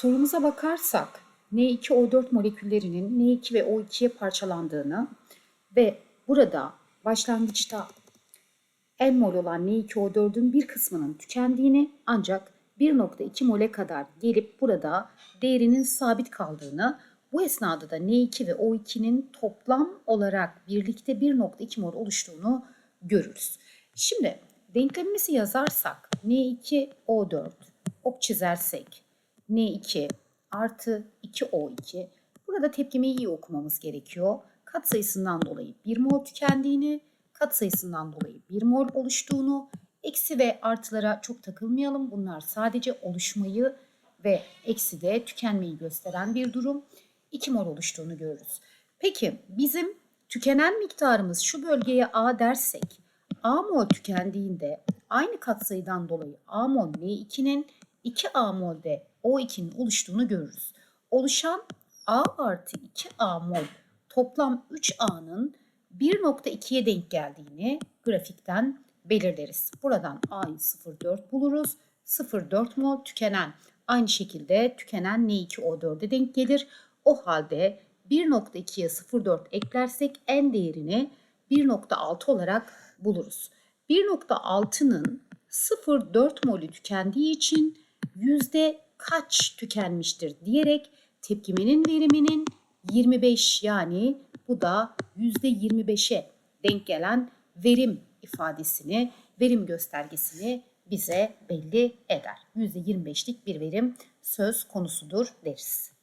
Sorumuza bakarsak N2O4 moleküllerinin N2 ve O2'ye parçalandığını ve burada başlangıçta N mol olan N2O4'ün bir kısmının tükendiğini ancak 1.2 mole kadar gelip burada değerinin sabit kaldığını bu esnada da N2 ve O2'nin toplam olarak birlikte 1.2 mol oluştuğunu görürüz. Şimdi denklemimizi yazarsak N2O4 ok çizersek N2 artı 2O2 burada tepkimeyi iyi okumamız gerekiyor. Katsayısından dolayı 1 mol tükendiğini, katsayısından dolayı 1 mol oluştuğunu, eksi ve artılara çok takılmayalım. Bunlar sadece oluşmayı ve eksi de tükenmeyi gösteren bir durum. 2 mol oluştuğunu görürüz. Peki bizim tükenen miktarımız şu bölgeye A dersek A mol tükendiğinde aynı katsayıdan dolayı A mol N2'nin 2A molde O2'nin oluştuğunu görürüz. Oluşan A artı 2A mol toplam 3A'nın 1.2'ye denk geldiğini grafikten belirleriz. Buradan A'yı 0,4 buluruz. 0,4 mol tükenen aynı şekilde tükenen N2O4'e denk gelir. O halde 1.2'ye 0,4 eklersek en değerini 1.6 olarak buluruz. 1.6'nın 0,4 molü tükendiği için yüzde kaç tükenmiştir diyerek tepkimenin veriminin 25 yani bu da yüzde 25'e denk gelen verim ifadesini, verim göstergesini bize belli eder. Yüzde 25'lik bir verim söz konusudur deriz.